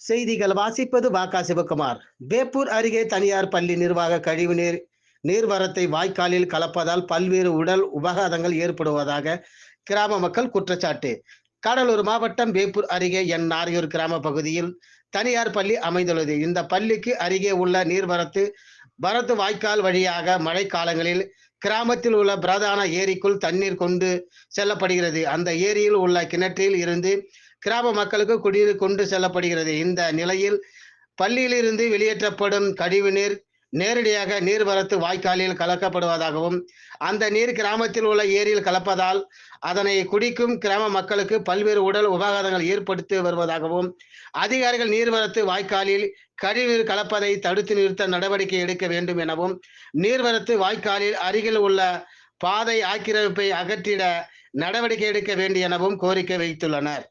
செய்திகள் வாசிப்பது வாக்கா சிவகுமார் வேப்பூர் அருகே தனியார் பள்ளி நிர்வாக கழிவுநீர் நீர்வரத்தை வாய்க்காலில் கலப்பதால் பல்வேறு உடல் உபகாதங்கள் ஏற்படுவதாக கிராம மக்கள் குற்றச்சாட்டு. கடலூர் மாவட்டம் வேப்பூர் அருகே என் நாரையூர் கிராம பகுதியில் தனியார் பள்ளி அமைந்துள்ளது. இந்த பள்ளிக்கு அருகே உள்ள நீர்வரத்து வரத்து வாய்க்கால் வழியாக மழை காலங்களில் கிராமத்தில் உள்ள பிரதான ஏரிக்குள் தண்ணீர் கொண்டு செல்லப்படுகிறது. அந்த ஏரியில் உள்ள கிணற்றில் இருந்து கிராம மக்களுக்கு குடிநீர் கொண்டு செல்லப்படுகிறது. இந்த நிலையில் பள்ளியிலிருந்து வெளியேற்றப்படும் கழிவுநீர் நேரடியாக நீர்வரத்து வாய்க்காலில் கலக்கப்படுவதாகவும் அந்த நீர் கிராமத்தில் உள்ள ஏரியில் கலப்பதால் அதனை குடிக்கும் கிராம மக்களுக்கு பல்வேறு உடல் உபகாரங்கள் ஏற்படுத்தி வருவதாகவும் அதிகாரிகள் நீர்வரத்து வாய்க்காலில் கழிவுநீர் கலப்பதை தடுத்து நிறுத்த நடவடிக்கை எடுக்க வேண்டும் எனவும் நீர்வரத்து வாய்க்காலில் அருகில் உள்ள பாதை ஆக்கிரமிப்பை அகற்றிட நடவடிக்கை எடுக்க வேண்டும் எனவும் கோரிக்கை வைத்துள்ளனர்.